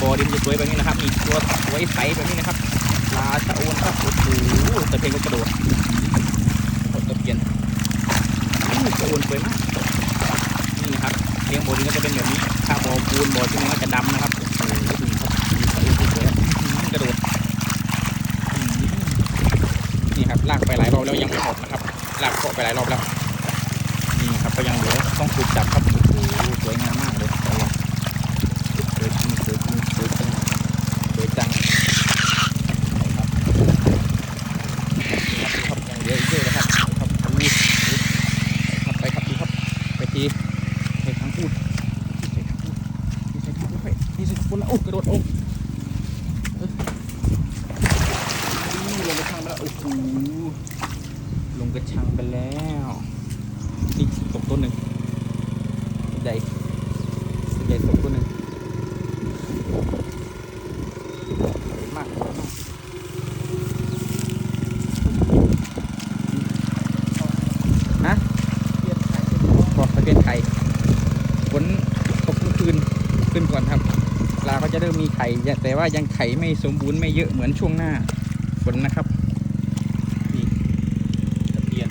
บอดินจะสวยแบบนี้นะครับนี่ตัวสวยใสแบบนี้นะครับลาชะโอนครับโอ้โหตะเพียนก็กระโดดตะเพียนอู้ชะโอนสวยมากนี่นะครับเลี้ยงบอดินก็จะเป็นแบบนี้ถ้าบอปูนบอที่มันก็จะดำนะครับโอ้โหดูครับมีชะโอนสวยกระโดดนี่ครับลากไปหลายรอบแล้วยังไม่หมดนะครับลากเกาะไปหลายรอบแล้วนี่ครับก็ยังเหลือต้องฝึกจับครับโอ้โหสวยงามมากเลยสวยสวยจริงสวยจริงสวยจริงสวยจังครับครับยังเหลืออีกเยอะเลยครับครับอู้ครับไปครับดีครับไปทีไปทางพูดนี่ใส่ทางพูดนี่ใส่ทางพูดนี่ใส่ทางพูดแล้ว โอ้กระโดดโอ้ลงกระชังไปแล้วโอ้โหลงกระชังไปแล้วนี่ตกต้นหนึ่งใหญ่ใหญ่ตกต้นหนึ่งมากมากฮะบอกตะเกียนไข่ฝนตกเมื่อคืนขึ้นก่อนครับ ลาก็จะเริ่มมีไข่แต่ว่ายังไข่ไม่สมบูรณ์ไม่เยอะเหมือนช่วงหน้าฝนนะครับนี่ตะเพียน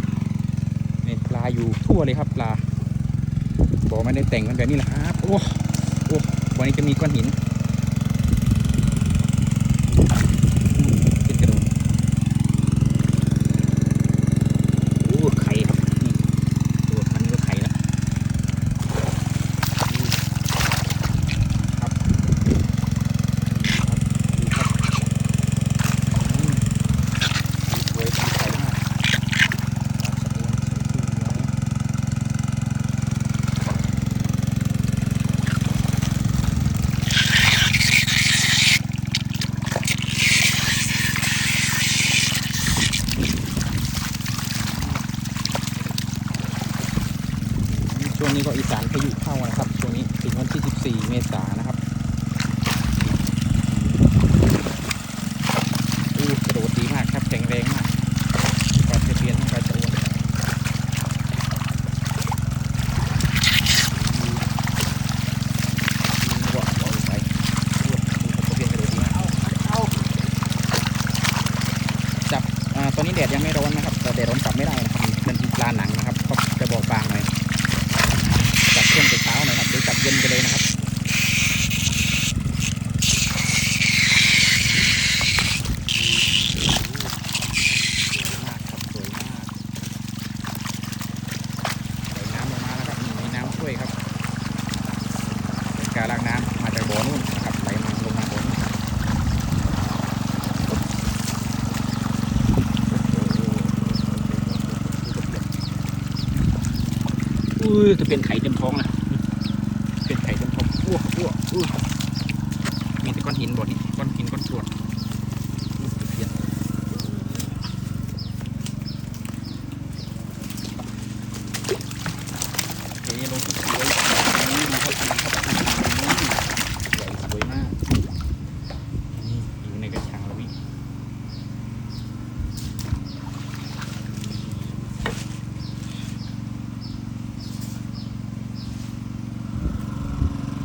นี่ปลาอยู่ทั่วเลยครับปลาบอกไม่ได้แต่งมันแบบนี้แหละครับโอ้โอ้วันนี้จะมีก้อนหินเป็นกระโดดโอ้ไข่ครับนี่ตัวพันนี้ก็ไข่แล้วนี่ครับนี่ครับดูครับอืมสีสวยสีใสมาก ช่ วงนี้ก็อีสานพายุเข้านะครับช่วงนี้ถึงวันที่ 14 เมษายนนะครับอู้กระโดดดีมากครับแข็งแรงมากปลาตะเพียนทั้งปลาจะอ้วนอู้ว้าวว้าวไปอู้ดูครับตะเพียนกระโดดดีมากเอาเอาจับอ่าตอนนี้แดดยังไม่ร้อนนะครับแต่แดดร้อนจับไม่ได้นะครับมันเป็นปลาหนังนะครับก็จะบอกบางหน่อย จับช่วงเช้า กันไปเลยนะครับสวยมากครับสวยมากปล่น้ำลงมาแล้วครับมีน้ำช่วยครับการล้างน้ำมาจากบ่อนู่นนะครับไหลมาลงมาบ่อนู่นอุ้ยจะเป็นไข่เต็มท้องนะ เป็นไข่เต็มท้ อ้วกอ้วกอ้วกมีแต่ก้อนหินบ่อนี่ก้อนหินก้อนกรวด